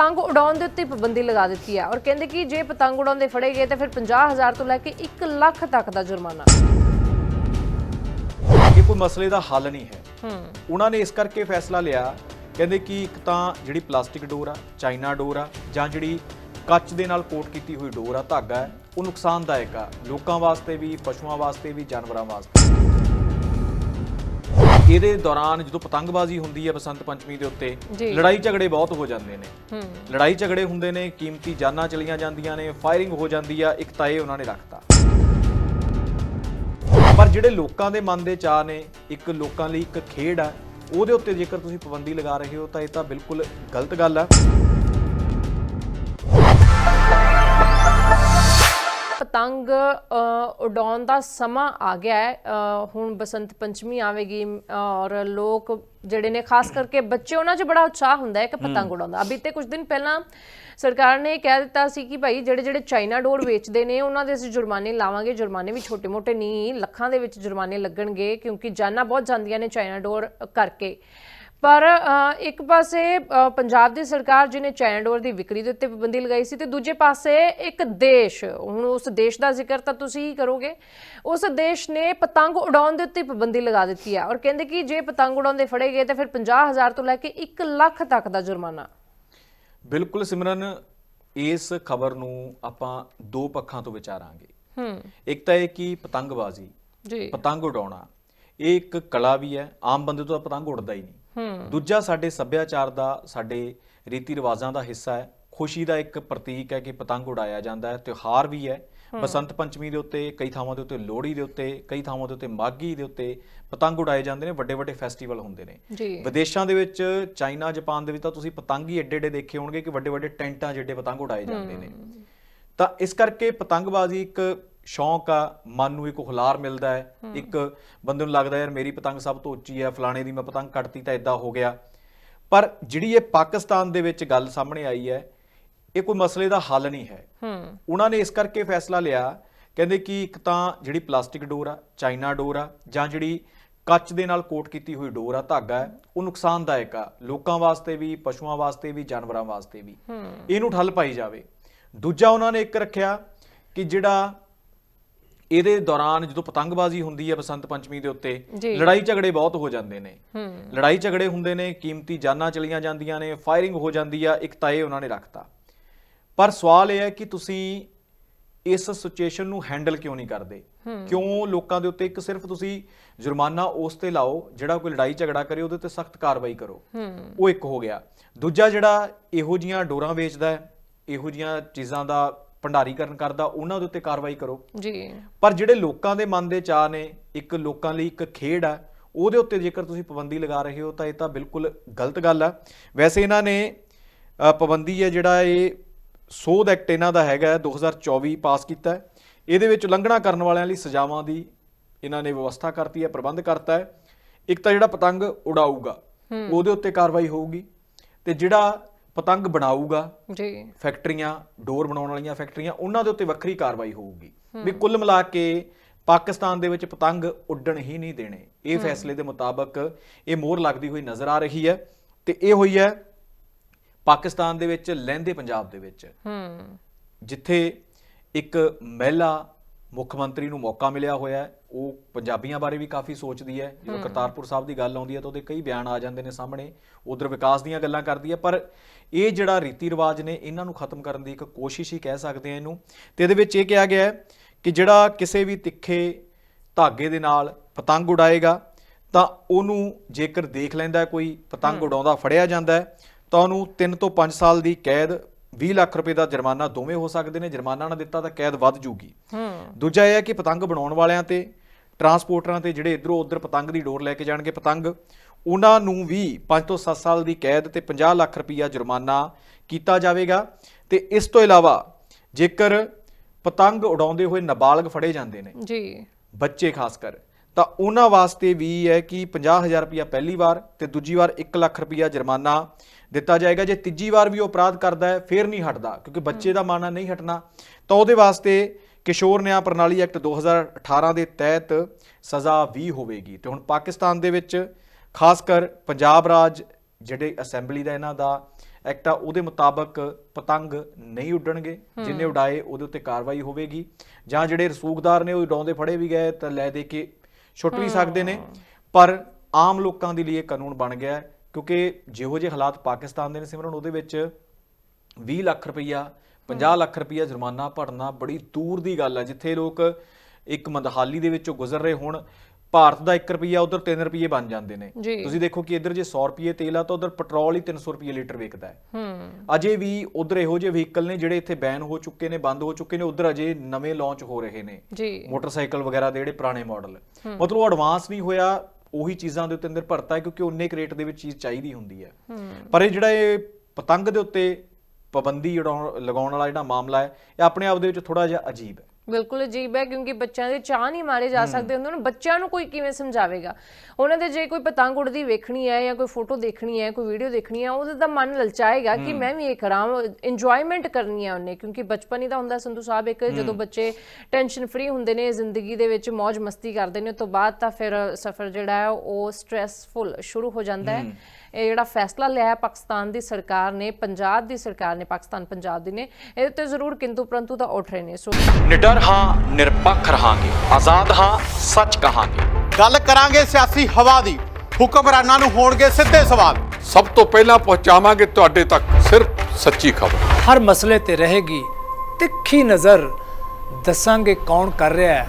ਪਤੰਗ ਉਡਾਉਣ ਦੇ ਉੱਤੇ ਪਾਬੰਦੀ ਲਗਾ ਦਿੱਤੀ ਹੈ ਔਰ ਕਹਿੰਦੇ ਕਿ ਜੇ ਪਤੰਗ ਉਡਾਉਂਦੇ ਫੜੇ ਗਏ ਤਾਂ ਫਿਰ 50000 ਤੋਂ ਲੈ ਕੇ 1 ਲੱਖ ਤੱਕ ਦਾ ਜੁਰਮਾਨਾ। ਇਹ ਕੋਈ ਮਸਲੇ ਦਾ ਹੱਲ ਨਹੀਂ ਹੈ। ਹੂੰ। ਉਹਨਾਂ ਨੇ ਇਸ ਕਰਕੇ ਫੈਸਲਾ ਲਿਆ ਕਹਿੰਦੇ ਕਿ ਇੱਕ ਤਾਂ ਜਿਹੜੀ ਪਲਾਸਟਿਕ ਡੋਰ ਆ ਚਾਈਨਾ ਡੋਰ ਆ ਜਾਂ ਜਿਹੜੀ ਕੱਚ ਦੇ ਨਾਲ ਕੋਟ ਕੀਤੀ ਹੋਈ ਡੋਰ ਆ ਧਾਗਾ ਉਹ ਨੁਕਸਾਨਦਾਇਕ ਆ। ਲੋਕਾਂ ਵਾਸਤੇ ਵੀ ਪਸ਼ੂਆਂ ਵਾਸਤੇ ਵੀ ਜਾਨਵਰਾਂ ਵਾਸਤੇ ਇਹਦੇ ਦੌਰਾਨ ਜਦੋਂ ਪਤੰਗਬਾਜ਼ੀ ਹੁੰਦੀ ਹੈ ਬਸੰਤ ਪੰਚਮੀ ਦੇ ਉੱਤੇ। ਲੜਾਈ ਝਗੜੇ ਬਹੁਤ ਹੋ ਜਾਂਦੇ ਨੇ। ਲੜਾਈ ਝਗੜੇ ਹੁੰਦੇ ਨੇ ਕੀਮਤੀ ਜਾਨਾਂ ਚਲੀਆਂ ਜਾਂਦੀਆਂ ਨੇ ਫਾਇਰਿੰਗ ਹੋ ਜਾਂਦੀ ਆ ਇੱਕ ਤਾਂ ਇਹ ਉਹਨਾਂ ਨੇ ਰੱਖਤਾ। ਪਰ ਜਿਹੜੇ ਲੋਕਾਂ ਦੇ ਮਨ ਦੇ ਚਾਹ ਨੇ ਇੱਕ ਲੋਕਾਂ ਲਈ ਇੱਕ ਖੇਡ ਆ ਉਹਦੇ ਉੱਤੇ ਜੇਕਰ ਤੁਸੀਂ ਪਾਬੰਦੀ ਲਗਾ ਰਹੇ ਹੋ ਤਾਂ ਇਹ ਤਾਂ ਬਿਲਕੁਲ ਗਲਤ ਗੱਲ ਆ। ਪਤੰਗ ਉਡਾਉਣ ਦਾ ਸਮਾਂ ਆ ਗਿਆ ਹੈ। ਹੁਣ ਬਸੰਤ ਪੰਚਮੀ ਆਵੇਗੀ ਔਰ ਲੋਕ ਜਿਹੜੇ ਨੇ ਖਾਸ ਕਰਕੇ ਬੱਚੇ ਉਹਨਾਂ 'ਚ ਬੜਾ ਉਤਸ਼ਾਹ ਹੁੰਦਾ ਹੈ ਕਿ ਪਤੰਗ ਉਡਾਉਂਦਾ। ਅਭੀ ਤੇ ਕੁਝ ਦਿਨ ਪਹਿਲਾਂ ਸਰਕਾਰ ਨੇ ਕਹਿ ਦਿੱਤਾ ਸੀ ਕਿ ਭਾਈ ਜਿਹੜੇ ਜਿਹੜੇ ਚਾਈਨਾ ਡੋਰ ਵੇਚਦੇ ਨੇ ਉਹਨਾਂ ਦੇ ਅਸੀਂ ਜੁਰਮਾਨੇ ਲਾਵਾਂਗੇ। ਜੁਰਮਾਨੇ ਵੀ ਛੋਟੇ-ਮੋਟੇ ਨਹੀਂ ਲੱਖਾਂ ਦੇ ਵਿੱਚ ਜੁਰਮਾਨੇ ਲੱਗਣਗੇ ਕਿਉਂਕਿ ਜਾਨਾਂ ਬਹੁਤ ਜਾਂਦੀਆਂ ਨੇ ਚਾਈਨਾ ਡੋਰ ਕਰਕੇ। ਪਰ ਇੱਕ ਪਾਸੇ ਪੰਜਾਬ ਦੀ ਸਰਕਾਰ ਜਿਹਨੇ ਚਾਈਨਾ ਡੋਰ ਦੀ ਵਿਕਰੀ ਦੇ ਉੱਤੇ ਪਾਬੰਦੀ ਲਗਾਈ ਸੀ ਤੇ ਦੂਜੇ ਪਾਸੇ ਇੱਕ ਦੇਸ਼ ਹੁਣ ਉਸ ਦੇਸ਼ ਦਾ ਜ਼ਿਕਰ ਤਾਂ ਤੁਸੀਂ ਹੀ ਕਰੋਗੇ ਉਸ ਦੇਸ਼ ਨੇ ਪਤੰਗ ਉਡਾਉਣ ਦੇ ਉੱਤੇ ਪਾਬੰਦੀ ਲਗਾ ਦਿੱਤੀ ਹੈ ਔਰ ਕਹਿੰਦੇ ਕਿ ਜੇ ਪਤੰਗ ਉਡਾਉਂਦੇ ਫੜੇ ਗਏ ਤਾਂ ਫਿਰ 50000 ਤੋਂ ਲੈ ਕੇ 1 ਲੱਖ ਤੱਕ ਦਾ ਜੁਰਮਾਨਾ। ਬਿਲਕੁਲ ਸਿਮਰਨ ਇਸ ਖਬਰ ਨੂੰ ਆਪਾਂ ਦੋ ਪੱਖਾਂ ਤੋਂ ਵਿਚਾਰਾਂਗੇ। ਹੂੰ। ਇੱਕ ਤਾਂ ਇਹ ਕਿ ਪਤੰਗਬਾਜ਼ੀ ਜੀ। ਪਤੰਗ ਉਡਾਉਣਾ ਇਹ ਇੱਕ ਕਲਾ ਵੀ ਹੈ ਆਮ ਬੰਦੇ ਤੋਂ ਪਤੰਗ ਉਡਦਾ ਹੀ ਨਹੀਂ। ਦੂਜਾ ਸਾਡੇ ਸੱਭਿਆਚਾਰ ਦਾ ਸਾਡੇ ਰੀਤੀ ਰਿਵਾਜਾਂ ਦਾ ਹਿੱਸਾ ਹੈ। ਖੁਸ਼ੀ ਦਾ ਇੱਕ ਪ੍ਰਤੀਕ ਹੈ ਕਿ ਪਤੰਗ ਉਡਾਇਆ ਜਾਂਦਾ ਹੈ ਤਿਉਹਾਰ ਵੀ ਹੈ। ਬਸੰਤ ਪੰਚਮੀ ਦੇ ਉੱਤੇ ਕਈ ਥਾਵਾਂ ਦੇ ਉੱਤੇ ਲੋਹੜੀ ਦੇ ਉੱਤੇ ਕਈ ਥਾਵਾਂ ਦੇ ਉੱਤੇ ਮਾਘੀ ਦੇ ਉੱਤੇ ਪਤੰਗ ਉਡਾਏ ਜਾਂਦੇ ਨੇ ਵੱਡੇ ਵੱਡੇ ਫੈਸਟੀਵਲ ਹੁੰਦੇ ਨੇ। ਵਿਦੇਸ਼ਾਂ ਦੇ ਵਿੱਚ ਚਾਈਨਾ ਜਾਪਾਨ ਦੇ ਵਿੱਚ ਤਾਂ ਤੁਸੀਂ ਪਤੰਗ ਹੀ ਏਡੇ ਏਡੇ ਦੇਖੇ ਹੋਣਗੇ ਕਿ ਵੱਡੇ ਵੱਡੇ ਟੈਂਟਾਂ ਜਿਹੜੇ ਪਤੰਗ ਉਡਾਏ ਜਾਂਦੇ ਨੇ। ਤਾਂ ਇਸ ਕਰਕੇ ਪਤੰਗਬਾਜ਼ੀ ਇੱਕ ਸ਼ੌਂਕ ਆ ਮਨ ਨੂੰ ਇੱਕ ਹੁਲਾਰ ਮਿਲਦਾ ਹੈ। ਇੱਕ ਬੰਦੇ ਨੂੰ ਲੱਗਦਾ ਯਾਰ ਮੇਰੀ ਪਤੰਗ ਸਭ ਤੋਂ ਉੱਚੀ ਹੈ ਫਲਾਣੇ ਦੀ ਮੈਂ ਪਤੰਗ ਕੱਟਤੀ ਤਾਂ ਇਦਾਂ ਹੋ ਗਿਆ। ਪਰ ਜਿਹੜੀ ਇਹ ਪਾਕਿਸਤਾਨ ਦੇ ਵਿੱਚ ਗੱਲ ਸਾਹਮਣੇ ਆਈ ਹੈ ਇਹ ਕੋਈ ਮਸਲੇ ਦਾ ਹੱਲ ਨਹੀਂ ਹੈ। ਹੂੰ। ਉਹਨਾਂ ਨੇ ਇਸ ਕਰਕੇ ਫੈਸਲਾ ਲਿਆ ਕਹਿੰਦੇ ਕਿ ਇੱਕ ਤਾਂ ਜਿਹੜੀ ਪਲਾਸਟਿਕ ਡੋਰ ਆ ਚਾਈਨਾ ਡੋਰ ਆ ਜਾਂ ਜਿਹੜੀ ਕੱਚ ਦੇ ਨਾਲ ਕੋਟ ਕੀਤੀ ਹੋਈ ਡੋਰ ਆ ਧਾਗਾ ਉਹ ਨੁਕਸਾਨਦਾਇਕ ਆ ਲੋਕਾਂ ਵਾਸਤੇ ਵੀ ਪਸ਼ੂਆਂ ਵਾਸਤੇ ਵੀ ਜਾਨਵਰਾਂ ਵਾਸਤੇ ਵੀ। ਇਹਨੂੰ ਠੱਲ ਪਾਈ ਜਾਵੇ। ਦੂਜਾ ਉਹਨਾਂ ਨੇ ਇੱਕ ਰੱਖਿਆ ਕਿ ਜਿਹੜਾ ਇਹਦੇ ਦੌਰਾਨ ਜਦੋਂ ਪਤੰਗਬਾਜ਼ੀ ਹੁੰਦੀ ਹੈ ਬਸੰਤ ਪੰਚਮੀ ਦੇ ਉੱਤੇ। ਲੜਾਈ ਝਗੜੇ ਬਹੁਤ ਹੋ ਜਾਂਦੇ ਨੇ। ਲੜਾਈ ਝਗੜੇ ਹੁੰਦੇ ਨੇ ਕੀਮਤੀ ਜਾਨਾਂ ਚਲੀਆਂ ਜਾਂਦੀਆਂ ਨੇ ਫਾਇਰਿੰਗ ਹੋ ਜਾਂਦੀ ਆ ਇੱਕ ਤਾਂ ਇਹ ਉਹਨਾਂ ਨੇ ਰੱਖਤਾ। ਪਰ ਸਵਾਲ ਇਹ ਹੈ ਕਿ ਤੁਸੀਂ ਇਸ ਸਿਚੁਏਸ਼ਨ ਨੂੰ ਹੈਂਡਲ ਕਿਉਂ ਨਹੀਂ ਕਰਦੇ? ਕਿਉਂ ਲੋਕਾਂ ਦੇ ਉੱਤੇ ਇੱਕ ਸਿਰਫ ਤੁਸੀਂ ਜੁਰਮਾਨਾ ਉਸ ਤੇ ਲਾਓ ਜਿਹੜਾ ਕੋਈ ਲੜਾਈ ਝਗੜਾ ਕਰੇ ਉਹਦੇ ਤੇ ਸਖਤ ਕਾਰਵਾਈ ਕਰੋ? ਉਹ ਇੱਕ ਹੋ ਗਿਆ। ਦੂਜਾ ਜਿਹੜਾ ਇਹੋ ਜੀਆਂ ਡੋਰਾਂ ਵੇਚਦਾ ਹੈ ਇਹੋ ਜੀਆਂ ਚੀਜ਼ਾਂ ਦਾ ਭੰਡਾਰੀਕਰਨ ਕਰਦਾ ਉਹਨਾਂ ਦੇ ਉੱਤੇ ਕਾਰਵਾਈ ਕਰੋ। ਜੀ। ਪਰ ਜਿਹੜੇ ਲੋਕਾਂ ਦੇ ਮਨ ਦੇ ਚਾਹ ਨੇ ਇੱਕ ਲੋਕਾਂ ਲਈ ਇੱਕ ਖੇਡ ਆ ਉਹਦੇ ਉੱਤੇ ਜੇਕਰ ਤੁਸੀਂ ਪਾਬੰਦੀ ਲਗਾ ਰਹੇ ਹੋ ਤਾਂ ਇਹ ਤਾਂ ਬਿਲਕੁਲ ਗਲਤ ਗੱਲ ਆ। ਵੈਸੇ ਇਹਨਾਂ ਨੇ ਪਾਬੰਦੀ ਹੈ ਜਿਹੜਾ ਇਹ ਸੋਧ ਐਕਟ ਇਹਨਾਂ ਦਾ ਹੈਗਾ ਹੈ, 2024 ਪਾਸ ਕੀਤਾ ਹੈ। ਇਹਦੇ ਵਿੱਚ ਉਲੰਘਣਾ ਕਰਨ ਵਾਲਿਆਂ ਲਈ ਸਜ਼ਾਵਾਂ ਦੀ ਇਹਨਾਂ ਨੇ ਵਿਵਸਥਾ ਕਰਤੀ ਹੈ ਪ੍ਰਬੰਧ ਕਰਤਾ ਹੈ। ਇੱਕ ਤਾਂ ਜਿਹੜਾ ਪਤੰਗ ਉਡਾਊਗਾ ਉਹਦੇ ਉੱਤੇ ਕਾਰਵਾਈ ਹੋਊਗੀ। ਤੇ ਜਿਹੜਾ ਪਤੰਗ ਬਣਾਊਗਾ ਜੀ। ਫੈਕਟਰੀਆਂ ਡੋਰ ਬਣਾਉਣ ਵਾਲੀਆਂ ਫੈਕਟਰੀਆਂ ਉਹਨਾਂ ਦੇ ਉੱਤੇ ਵੱਖਰੀ ਕਾਰਵਾਈ ਹੋਊਗੀ। ਵੀ ਕੁੱਲ ਮਿਲਾ ਕੇ ਪਾਕਿਸਤਾਨ ਦੇ ਵਿੱਚ ਪਤੰਗ ਉੱਡਣ ਹੀ ਨਹੀਂ ਦੇਣੇ। ਇਹ ਫੈਸਲੇ ਦੇ ਮੁਤਾਬਕ ਇਹ ਮੋਹਰ ਲੱਗਦੀ ਹੋਈ ਨਜ਼ਰ ਆ ਰਹੀ ਹੈ ਤੇ ਇਹ ਹੋਈ ਹੈ ਪਾਕਿਸਤਾਨ ਦੇ ਵਿੱਚ ਲਹਿੰਦੇ ਪੰਜਾਬ ਦੇ ਵਿੱਚ। ਹੂੰ। ਜਿੱਥੇ ਇੱਕ ਮਹਿਲਾ ਮੁੱਖ ਮੰਤਰੀ ਨੂੰ ਮੌਕਾ ਮਿਲਿਆ ਹੋਇਆ ਹੈ। ਉਹ ਪੰਜਾਬੀਆਂ ਬਾਰੇ ਵੀ ਕਾਫੀ ਸੋਚਦੀ ਹੈ। ਜਦੋਂ ਕਰਤਾਰਪੁਰ ਸਾਹਿਬ ਦੀ ਗੱਲ ਆਉਂਦੀ ਹੈ ਤਾਂ ਉਹਦੇ ਕਈ ਬਿਆਨ ਆ ਜਾਂਦੇ ਨੇ ਸਾਹਮਣੇ। ਉਧਰ ਵਿਕਾਸ ਦੀਆਂ ਗੱਲਾਂ ਕਰਦੀ ਹੈ। ਪਰ ਇਹ ਜਿਹੜਾ ਰੀਤੀ ਰਿਵਾਜ ਨੇ ਇਹਨਾਂ ਨੂੰ ਖਤਮ ਕਰਨ ਦੀ ਇੱਕ ਕੋਸ਼ਿਸ਼ ਹੀ ਕਹਿ ਸਕਦੇ ਆ ਇਹਨੂੰ। ਤੇ ਇਹਦੇ ਵਿੱਚ ਇਹ ਕਿਹਾ ਗਿਆ ਹੈ ਕਿ ਜਿਹੜਾ ਕਿਸੇ ਵੀ ਤਿੱਖੇ ਧਾਗੇ ਦੇ ਨਾਲ ਪਤੰਗ ਉਡਾਏਗਾ ਤਾਂ ਉਹਨੂੰ ਜੇਕਰ ਦੇਖ ਲੈਂਦਾ ਕੋਈ ਪਤੰਗ ਉਡਾਉਂਦਾ ਫੜਿਆ ਜਾਂਦਾ ਹੈ ਤਾਂ ਉਹਨੂੰ 3 ਤੋਂ 5 ਸਾਲ ਦੀ ਕੈਦ 20 ਲੱਖ ਰੁਪਏ ਦਾ ਜੁਰਮਾਨਾ ਦੋਵੇਂ ਹੋ ਸਕਦੇ ਨੇ ਜੁਰਮਾਨਾ ਨਾ ਦਿੱਤਾ ਤਾਂ ਕੈਦ ਵੱਧ ਜੂਗੀ ਹੂੰ। ਦੂਜਾ ਇਹ ਹੈ ਕਿ ਪਤੰਗ ਬਣਾਉਣ ਵਾਲਿਆਂ ਤੇ ਟਰਾਂਸਪੋਰਟਰਾਂ ਤੇ ਜਿਹੜੇ ਇਧਰੋਂ ਉਧਰ ਪਤੰਗ ਦੀ ਡੋਰ ਲੈ ਕੇ ਜਾਣਗੇ ਪਤੰਗ ਉਹਨਾਂ ਨੂੰ ਵੀ 5 ਤੋਂ 7 ਸਾਲ ਦੀ ਕੈਦ ਤੇ 50 ਲੱਖ ਰੁਪਈਆ ਜੁਰਮਾਨਾ ਕੀਤਾ ਜਾਵੇਗਾ। ਤੇ ਇਸ ਤੋਂ ਇਲਾਵਾ ਜੇਕਰ ਪਤੰਗ ਉਡਾਉਂਦੇ ਹੋਏ ਨਾਬਾਲਗ ਫੜੇ ਜਾਂਦੇ ਨੇ ਜੀ। ਬੱਚੇ ਖਾਸ ਕਰ ਤਾਂ ਉਹਨਾਂ ਵਾਸਤੇ ਵੀ ਹੈ ਕਿ 50000 ਰੁਪਇਆ ਪਹਿਲੀ ਵਾਰ ਤੇ ਦੂਜੀ ਵਾਰ 1 ਲੱਖ ਰੁਪਇਆ ਜੁਰਮਾਨਾ ਦਿੱਤਾ ਜਾਏਗਾ। ਜੇ ਤੀਜੀ ਵਾਰ ਵੀ ਉਹ ਅਪਰਾਧ ਕਰਦਾ ਹੈ ਫੇਰ ਨਹੀਂ ਹਟਦਾ ਕਿਉਂਕਿ ਬੱਚੇ ਦਾ ਮਾਨਾ ਨਹੀਂ ਹਟਣਾ। ਤਾਂ ਉਹਦੇ ਵਾਸਤੇ ਕਿਸ਼ੋਰ ਨਿਆਂ ਪ੍ਰਣਾਲੀ ਐਕਟ 2018 ਦੇ ਤਹਿਤ ਸਜ਼ਾ ਵੀ ਹੋਵੇਗੀ। ਤੇ ਹੁਣ ਪਾਕਿਸਤਾਨ ਦੇ ਵਿੱਚ ਖਾਸ ਕਰ ਪੰਜਾਬ ਰਾਜ ਜਿਹੜੇ ਅਸੈਂਬਲੀ ਦਾ ਇਹਨਾਂ ਦਾ ਐਕਟ ਆ ਉਹਦੇ ਮੁਤਾਬਕ ਪਤੰਗ ਨਹੀਂ ਉੱਡਣਗੇ ਜਿੰਨੇ ਉਡਾਏ ਉਹਦੇ ਉੱਤੇ ਕਾਰਵਾਈ ਹੋਵੇਗੀ। ਜਾਂ ਜਿਹੜੇ ਰਸੂਖਦਾਰ ਨੇ ਉਹ ਉਡਾਉਂਦੇ ਫੜੇ ਵੀ ਗਏ ਤਾਂ ਲੈ ਦੇ ਕੇ ਛੁੱਟ ਵੀ ਸਕਦੇ ਨੇ। ਪਰ ਆਮ ਲੋਕਾਂ ਦੇ ਲਈ ਇਹ ਕਾਨੂੰਨ ਬਣ ਗਿਆ ਹੈ ਕਿਉਂਕਿ ਜਿਹੋ ਜਿਹੇ ਹਾਲਾਤ ਪਾਕਿਸਤਾਨ ਦੇ ਨੇ ਸਿਮਰਨ ਉਹਦੇ ਵਿੱਚ 20 ਲੱਖ ਰੁਪਈਆ 50 ਲੱਖ ਰੁਪਈਆ ਜੁਰਮਾਨਾ ਭਰਨਾ ਬੜੀ ਦੂਰ ਦੀ ਗੱਲ ਹੈ ਜਿੱਥੇ ਲੋਕ ਇੱਕ ਮੰਦਹਾਲੀ ਦੇ ਵਿੱਚੋਂ ਗੁਜ਼ਰ ਰਹੇ ਹੋਣ। ਭਾਰਤ ਦਾ 1 ਰੁਪਈਆ ਉਧਰ 3 ਰੁਪਈਏ ਬਣ ਜਾਂਦੇ ਨੇ। ਤੁਸੀਂ ਦੇਖੋ ਕਿ ਇੱਧਰ ਜੇ 100 ਰੁਪਈਏ ਤੇਲ ਆ ਤਾਂ ਉਧਰ ਪੈਟਰੋਲ ਹੀ 300 ਰੁਪਈਏ ਲੀਟਰ ਵਿਕਦਾ ਹੈ। ਹੂੰ। ਅਜੇ ਵੀ ਉਧਰ ਇਹੋ ਜਿਹੇ ਵਹੀਕਲ ਨੇ ਜਿਹੜੇ ਇੱਥੇ ਬੈਨ ਹੋ ਚੁੱਕੇ ਨੇ ਬੰਦ ਹੋ ਚੁੱਕੇ ਨੇ ਉਧਰ ਅਜੇ ਨਵੇਂ ਲਾਂਚ ਹੋ ਰਹੇ ਨੇ। ਜੀ। ਮੋਟਰਸਾਈਕਲ ਵਗੈਰਾ ਦੇ ਜਿਹੜੇ ਪੁਰਾਣੇ ਮਾਡਲ। ਮਤਲਬ ਉਹ ਐਡਵਾਂਸ ਨਹੀਂ ਹੋਇਆ ਉਹੀ ਚੀਜ਼ਾਂ ਦੇ ਉੱਤੇ ਅੰਦਰ ਭਰਤਾ ਹੈ ਕਿਉਂਕਿ ਉਨੇ ਰੇਟ ਦੇ ਵਿੱਚ ਚੀਜ਼ ਚਾਹੀਦੀ ਹੁੰਦੀ ਹੈ। ਪਰ ਇਹ ਜਿਹੜਾ ਇਹ ਪਤੰਗ ਦੇ ਉੱਤੇ ਪਾਬੰਦੀ ਲਗਾਉਣ ਵਾਲਾ ਜਿਹੜਾ ਮਾਮਲਾ ਹੈ ਇਹ ਆਪਣੇ ਆਪ ਦੇ ਵਿੱਚ ਥੋੜਾ ਜਿਹਾ ਅਜੀਬ ਹੈ। ਬਿਲਕੁਲ ਅਜੀਬ ਹੈ ਕਿਉਂਕਿ ਬੱਚਿਆਂ ਦੇ ਚਾਹ ਨਹੀਂ ਮਾਰੇ ਜਾ ਸਕਦੇ ਉਹਨਾਂ ਨੂੰ ਬੱਚਿਆਂ ਨੂੰ ਕੋਈ ਕਿਵੇਂ ਸਮਝਾਵੇਗਾ? ਉਹਨਾਂ ਦੇ ਜੇ ਕੋਈ ਪਤੰਗ ਉੜਦੀ ਵੇਖਣੀ ਹੈ ਜਾਂ ਕੋਈ ਫੋਟੋ ਦੇਖਣੀ ਹੈ ਕੋਈ ਵੀਡੀਓ ਦੇਖਣੀ ਹੈ ਉਹਦਾ ਤਾਂ ਮਨ ਲਲਚਾਏਗਾ ਕਿ ਮੈਂ ਵੀ ਇਹ ਕਰਾਂ ਇੰਜੋਇਮੈਂਟ ਕਰਨੀ ਹੈ ਉਹਨੇ ਕਿਉਂਕਿ ਬਚਪਨ ਹੀ ਤਾਂ ਹੁੰਦਾ ਸੰਧੂ ਸਾਹਿਬ ਇੱਕ ਜਦੋਂ ਬੱਚੇ ਟੈਨਸ਼ਨ ਫ੍ਰੀ ਹੁੰਦੇ ਨੇ ਜ਼ਿੰਦਗੀ ਦੇ ਵਿੱਚ ਮौज ਮਸਤੀ ਕਰਦੇ ਨੇ ਉਸ ਤੋਂ ਬਾਅਦ ਤਾਂ ਫਿਰ ਸਫ਼ਰ ਜਿਹੜਾ ਹੈ ਉਹ ਸਟ੍ਰੈਸਫੁਲ ਸ਼ੁਰੂ ਹੋ ਜਾਂਦਾ ਹੈ। ਇਹ ਜਿਹੜਾ ਫੈਸਲਾ ਲਿਆ ਪਾਕਿਸਤਾਨ ਦੀ ਸਰਕਾਰ ਨੇ ਪੰਜਾਬ ਦੀ ਸਰਕਾਰ ਨੇ ਪਾਕਿਸਤਾਨ ਪੰਜਾਬ ਦੀ ਨੇ ਇਹਦੇ ਤੇ ਜ਼ਰੂਰ ਕਿੰਤੂ ਪ੍ਰੰਤੂ ਤਾਂ ਉੱਠ ਰਹੇ ਨੇ ਸੋ ਨਿਡਰ ਹਾਂ ਨਿਰਪੱਖ ਰਹਾਂਗੇ ਆਜ਼ਾਦ ਹਾਂ ਸੱਚ ਕਹਾਂਗੇ। ਗੱਲ ਕਰਾਂਗੇ ਸਿਆਸੀ ਹਵਾ ਦੀ ਹੁਕਮਰਾਨਾਂ ਨੂੰ ਹੋਣਗੇ ਸਿੱਧੇ ਸਵਾਲ। ਸਭ ਤੋਂ ਪਹਿਲਾਂ ਪਹੁੰਚਾਵਾਂਗੇ ਤੁਹਾਡੇ ਤੱਕ ਸਿਰਫ ਸੱਚੀ ਖਬਰ। ਹਰ ਮਸਲੇ ਤੇ ਰਹੇਗੀ ਤਿੱਖੀ ਨਜ਼ਰ ਦੱਸਾਂਗੇ ਕੌਣ ਕਰ ਰਿਹਾ ਹੈ।